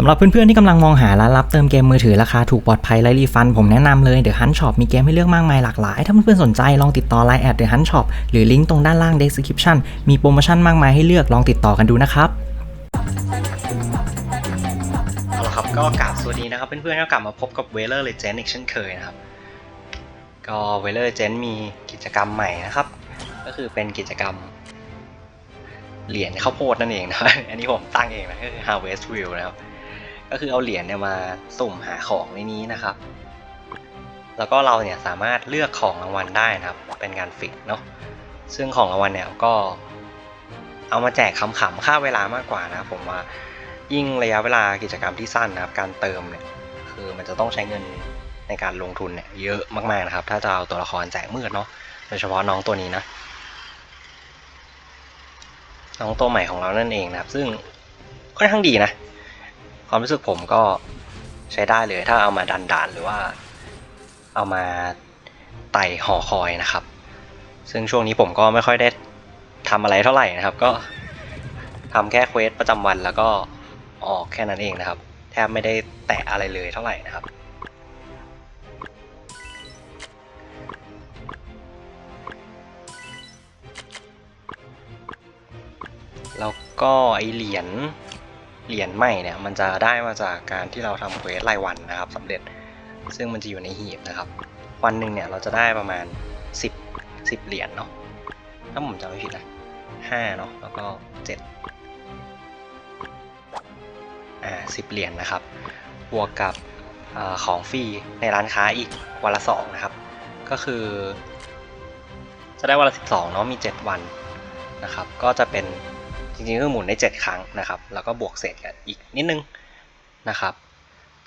สำหรับเพื่อนๆที่กำลังมองหาร้านรับเติมเกมมือถือราคาถูกปลอดภัยและรีฟัน ผมแนะนำเลย The Hunt Shop มีเกมให้เลือกมากมายหลากหลาย ถ้าเพื่อนๆสนใจลองติดต่อ Line แอด The Hunt Shop หรือลิงก์ตรงด้านล่าง description มีโปรโมชั่นมากมายให้เลือกลองติดต่อกันดูนะครับเอาละครับก็กราบสวัสดีนะครับเพื่อนๆก็กลับมาพบกับ w e l e r Legend อีกเช่นเคยนะครับก็ w e l e r Legend มีกิจกรรมใหม่นะครับ ก็คือเป็นกิจกรรมเหรียญข้าวโพดนั่นเองนะอันนี้ผมตั้งเองนะก็คือ Harvest Wheel นะครับ ก็คือเอาเหรียญเนี่ยมาสุ่มหาของในนี้นะครับ แล้วก็เราเนี่ยสามารถเลือกของรางวัลได้นะครับ เป็นการฟิกเนาะ ซึ่งของรางวัลเนี่ยก็เอามาแจกขำๆค่าเวลามากกว่านะผมว่ายิ่งระยะเวลากิจกรรมที่สั้นนะครับ การเติมเนี่ยคือมันจะต้องใช้เงินในการลงทุนเนี่ยเยอะมากๆนะครับ ถ้าจะเอาตัวละครแจกมืดเนาะโดยเฉพาะน้องตัวนี้นะน้องตัวใหม่ของเรานั่นเองนะครับ ซึ่งค่อนข้างดีนะ ความรู้สึกผมก็ใช้ได้เลยถ้าเอามาดันดานหรือว่า เอามาไต่หอคอยนะครับ ซึ่งช่วงนี้ผมก็ไม่ค่อยได้ทำอะไรเท่าไหร่นะครับ ก็ทำแค่เควสประจำวันแล้วก็ออกแค่นั้นเองนะครับ แทบไม่ได้แตะอะไรเลยเท่าไหร่นะครับแล้วก็ไอเหรียญ เหรียญใหม่เนี่ยมันจะได้มาจากการที่เราทำเควสรายวันนะครับสำเร็จซึ่งมันจะอยู่ในหีบนะครับ วันหนึ่งเนี่ยเราจะได้ประมาณ 10 10เหรียญเนาะถ้าผมจำไม่ผิดนะ5เนาะแล้วก็7อ่า10เหรียญนะครับบวกกับอของฟรีในร้านค้าอีกวันละ2นะครับ ก็คือ จะได้วันละ 12เนาะมี 7 วันนะครับ ก็จะเป็น จริงๆคือหมุนได้ 7 ครั้งนะครับ แล้วก็บวกเศษกันอีกนิดนึงนะครับ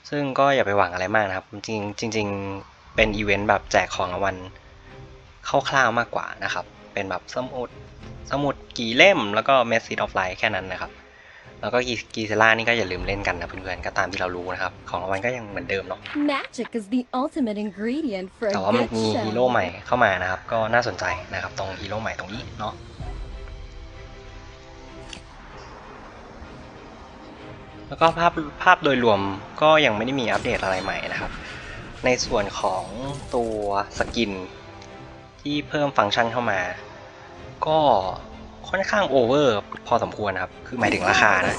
ซึ่งก็อย่าไปหวังอะไรมากนะครับ จริงๆจริงๆเป็นอีเวนต์แบบแจกของรางวัลคร่าวๆมากกว่านะครับ เป็นแบบสมุดสมุดกี่เล่มแล้วก็ Message of Life แค่นั้นนะครับ แล้วก็กีเซล่านี่ก็อย่าลืมเล่นกันนะเพื่อนๆ ก็ตามที่เรารู้นะครับ ของรางวัลก็ยังเหมือนเดิมเนาะ Magic is the ultimate ingredient for a แต่ว่ามัน good มี show. ฮีโร่ใหม่เข้ามานะครับ ก็น่าสนใจนะครับ ตรงฮีโร่ใหม่ตรงนี้เนาะ แล้วก็ภาพภาพโดยรวมก็ยังไม่ได้มีอัปเดตอะไรใหม่นะครับ ในส่วนของตัวสกินที่เพิ่มฟังก์ชันเข้ามา ก็ค่อนข้างโอเวอร์พอสมควรครับ คือหมายถึงราคานะ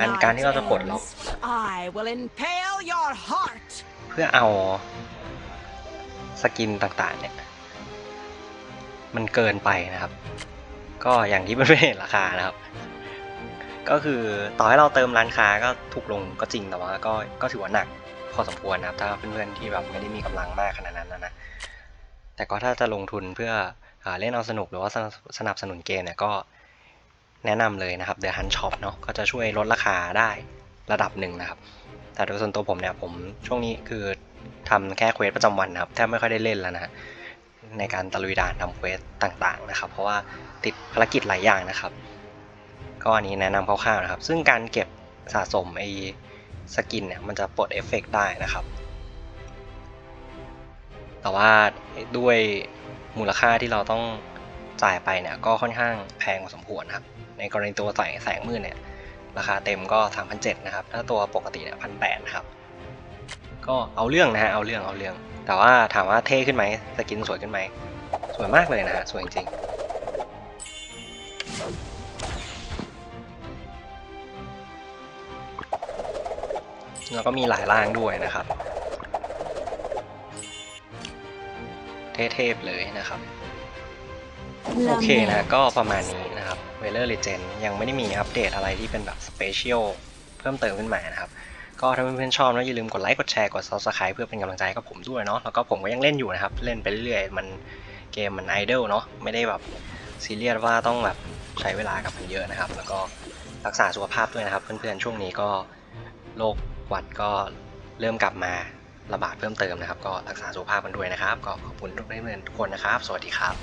การการที่เราจะปลดล็อกเพื่อเอาสกินต่างๆ เนี่ย มันเกินไปนะครับ ก็อย่างที่เพื่อนๆเห็นราคานะครับ ก็คือต่อให้เราเติมร้านค้าก็ถูกลงก็จริงแต่ว่าก็ก็ถือว่าหนักพอสมควรนะครับ ถ้าเพื่อนๆที่แบบไม่ได้มีกำลังมากขนาดนั้นนะแต่ก็ถ้าจะลงทุนเพื่ออเล่นเอาสนุกหรือว่าสนับสนับสนุนเกมเนี่ยก็แนะนำเลยนะครับ The Hunt Shop เนาะก็จะช่วยลดราคาได้ระดับหนึ่งนะครับ แต่โดยส่วนตัวผมเนี่ยผมช่วงนี้คือทำแค่เควสประจำวันนะครับแทบไม่ค่อยได้เล่นแล้วนะฮะในการตะลุยด่านทำเควสต่างๆนะครับ เพราะว่าติดภารกิจหลายอย่างนะครับ ก็อันนี้แนะนำคร่าวๆนะครับ ซึ่งการเก็บสะสมไอ้สกินเนี่ยมันจะปลดเอฟเฟกต์ได้นะครับ แต่ว่าด้วยมูลค่าที่เราต้องจ่ายไปเนี่ยก็ค่อนข้างแพงพอสมควรนะครับ ในกรณีตัวใส่แสงมืดเนี่ยราคาเต็มก็ 3,700นะครับ ถ้าตัวปกติเนี่ย1,800นะครับ ก็เอาเรื่องนะฮะ เอาเรื่อง เอาเรื่อง แต่ว่าถามว่าเท่ขึ้นไหมสกินสวยขึ้นไหม สวยมากเลยนะฮะ สวยจริงๆ แล้วก็มีหลายร่างด้วยนะครับ เท่ๆเลยนะครับ โอเคนะก็ประมาณนี้นะครับ w e l e r Legend ยังไม่ได้มีอัปเดตอะไรที่เป็นแบบสเปเชียลเพิ่มเติมขึ้นมานะครับ ก็ถ้าเพื่อนๆชอบนะอย่าลืมกดไลค์กดแชร์กด subscribe เพื่อเป็นกำลังใจให้กับผมด้วยเนาะแล้วก็ผมก็ยังเล่นอยู่นะครับ เล่นไปเรื่อยๆมันเกมมันไอดอลเนาะไม่ได้แบบซีเรียสว่าต้องแบบใช้เวลากับมันเยอะนะครับ แล้วก็รักษาสุขภาพด้วยนะครับ เพื่อนๆช่วงนี้ก็ โรคหวัดก็เริ่มกลับมาระบาดเพิ่มเติมนะครับ ก็รักษาสุขภาพกันด้วยนะครับ ก็ขอบคุณทุกท่านทุกคนนะครับ สวัสดีครับ